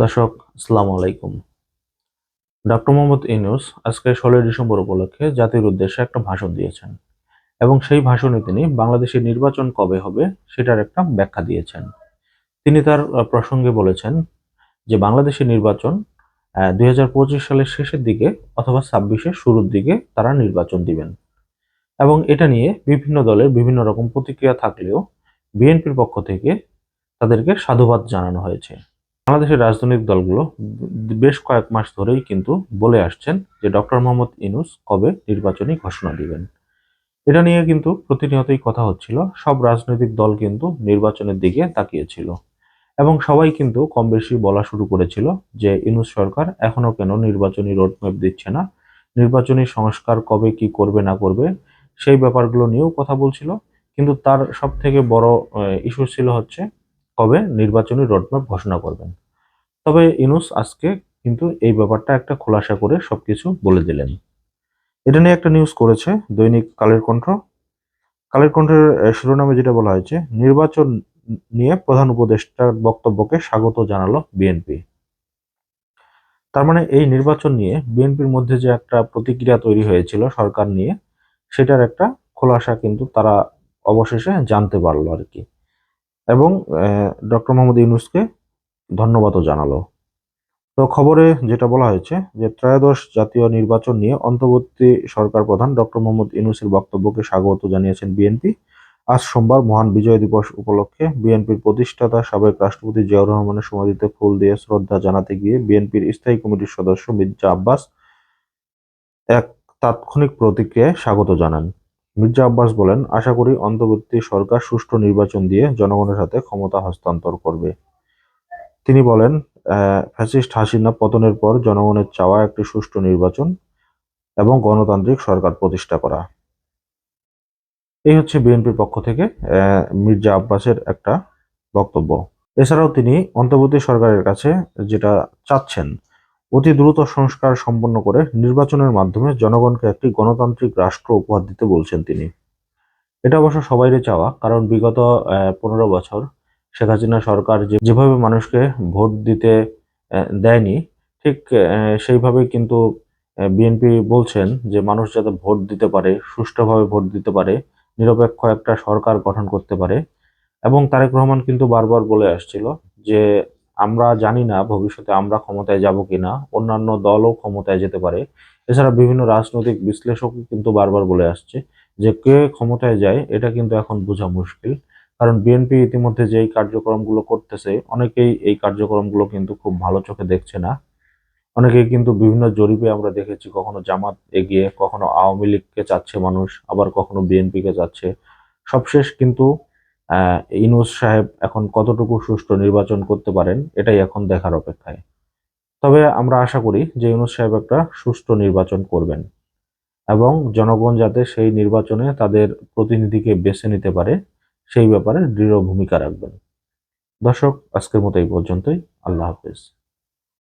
দর্শক, আসসালামু আলাইকুম। ডক্টর মোহাম্মদ ইনুস আজকে ষোলোই ডিসেম্বর উপলক্ষে জাতির উদ্দেশ্যে একটা ভাষণ দিয়েছেন এবং সেই ভাষণে তিনি বাংলাদেশের নির্বাচন কবে হবে সেটার একটা ব্যাখ্যা দিয়েছেন। তিনি তার প্রসঙ্গে বলেছেন যে বাংলাদেশের নির্বাচন দুই হাজার পঁচিশ সালের শেষের দিকে অথবা ছাব্বিশের শুরুর দিকে তারা নির্বাচন দিবেন এবং এটা নিয়ে বিভিন্ন দলের বিভিন্ন রকম প্রতিক্রিয়া থাকলেও বিএনপির পক্ষ থেকে তাদেরকে সাধুবাদ জানানো হয়েছে। বাংলাদেশের রাজনৈতিক দলগুলো বেশ কয়েক মাস ধরেই কিন্তু বলে আসছেন যে ডক্টর মোহাম্মদ ইনুস কবে নির্বাচনী ঘোষণা দিবেন। এটা নিয়ে কিন্তু প্রতিনিয়তই কথা হচ্ছিল। সব রাজনৈতিক দল কিন্তু নির্বাচনের দিকে তাকিয়েছিল। এবং সবাই কিন্তু কম বেশি বলা শুরু করেছিল যে ইনুস সরকার এখনও কেন নির্বাচনী রোডম্যাপ দিচ্ছে না, নির্বাচনী সংস্কার কবে কি করবে না করবে, সেই ব্যাপারগুলো নিয়েও কথা বলছিল। কিন্তু তার সব থেকে বড় ইস্যু ছিল হচ্ছে কবে নির্বাচনী রোডম্যাপ ঘোষণা করবেন। তবে ইনুস আজকে কিন্তু এই ব্যাপারটা একটা খোলাসা করে সবকিছু বলে দিলেন। এটা নিয়ে একটা নিউজ করেছে দৈনিক কালের কণ্ঠ। কালের কণ্ঠের শিরোনামে যেটা বলা হয়েছে, নির্বাচন নিয়ে প্রধান উপদেষ্টার বক্তব্যকে স্বাগত জানালো বিএনপি তার মানে এই নির্বাচন নিয়ে বিএনপির মধ্যে যে একটা প্রতিক্রিয়া তৈরি হয়েছিল সরকার নিয়ে, সেটার একটা খোলাসা কিন্তু তারা অবশেষে জানতে পারল আর কি। এবং ডক্টর মোহাম্মদ ইউনুসকে ধন্যবাদও জানালো। তো খবরে যেটা বলা হয়েছে যে, ত্রয়োদশ জাতীয় নির্বাচন নিয়ে অন্তর্বর্তী সরকার প্রধান ডক্টর মোহাম্মদ ইউনুসের বক্তব্যকে স্বাগত জানিয়েছেন বিএনপি। আজ সোমবার মহান বিজয় দিবস উপলক্ষে বিএনপির প্রতিষ্ঠাতা, সাবেক রাষ্ট্রপতি জিয়াউর রহমানের সমাধিতে ফুল দিয়ে শ্রদ্ধা জানাতে গিয়ে বিএনপির স্থায়ী কমিটির সদস্য মির্জা আব্বাস এক তাৎক্ষণিক প্রতিক্রিয়ায় স্বাগত জানান। মির্জা আব্বাস বলেন, আশা করি অন্তর্বর্তী সরকার সুষ্ঠু নির্বাচন দিয়ে জনগণের সাথে ক্ষমতা হস্তান্তর করবে। তিনি বলেন ফ্যাসিস্ট হাসিনা পতনের পর জনগণের চাওয়া একটি সুষ্ঠু নির্বাচন এবং গণতান্ত্রিক সরকার প্রতিষ্ঠা করা। এই হচ্ছে বিএনপির পক্ষ থেকে মির্জা আব্বাসের একটা বক্তব্য। এছাড়াও তিনি অন্তর্বর্তী সরকারের কাছে যেটা চাচ্ছেন, অতি দ্রুত সংস্কার সম্পন্ন করে নির্বাচনের মাধ্যমে জনগণকে একটি গণতান্ত্রিক রাষ্ট্র উপহার দিতে বলছেন তিনি। এটা অবশ্য সবাইরই চাওয়া, কারণ বিগত পনেরো বছর শেখ হাসিনা সরকার যেভাবে মানুষকে ভোট দিতে দেয়নি, ঠিক সেইভাবে কিন্তু বিএনপি বলছেন যে মানুষ যাতে ভোট দিতে পারে, সুষ্ঠুভাবে ভোট দিতে পারে, নিরপেক্ষ একটা সরকার গঠন করতে পারে। এবং তারেক রহমান কিন্তু বারবার বলে আসছিল যে আমরা জানি না ভবিষ্যতে আমরা ক্ষমতায় যাব কিনা, অন্যান্য দলও ক্ষমতায় যেতে পারে। এছাড়া বিভিন্ন রাজনৈতিক বিশ্লেষকও কিন্তু বারবার বলে আসছে যে কে ক্ষমতায় যায়, এটা কিন্তু এখন বোঝা মুশকিল। কারণ বিএনপি ইতিমধ্যে যেই কার্যক্রমগুলো করতেছে, অনেকেই এই কার্যক্রমগুলো কিন্তু খুব ভালো চোখে দেখছে না। অনেকেই কিন্তু বিভিন্ন জরিপে আমরা দেখেছি কখনো জামাত এগিয়ে, কখনো আওয়ামী লীগকে চাচ্ছে মানুষ, আবার কখনো বিএনপিকে চাচ্ছে। সবশেষ কিন্তু ইনুস সাহেব এখন কতটুকু সুষ্ঠু নির্বাচন করতে পারেন, এটাই এখন দেখার অপেক্ষায়। তবে আমরা আশা করি যে ইউনুস সাহেব একটা সুষ্ঠু নির্বাচন করবেন এবং জনগণ যাতে সেই নির্বাচনে তাদের প্রতিনিধিকে বেছে নিতে পারে সেই ব্যাপারে দৃঢ় ভূমিকা রাখবেন। দর্শক আজকের মতো এই পর্যন্তই। আল্লাহ হাফেজ।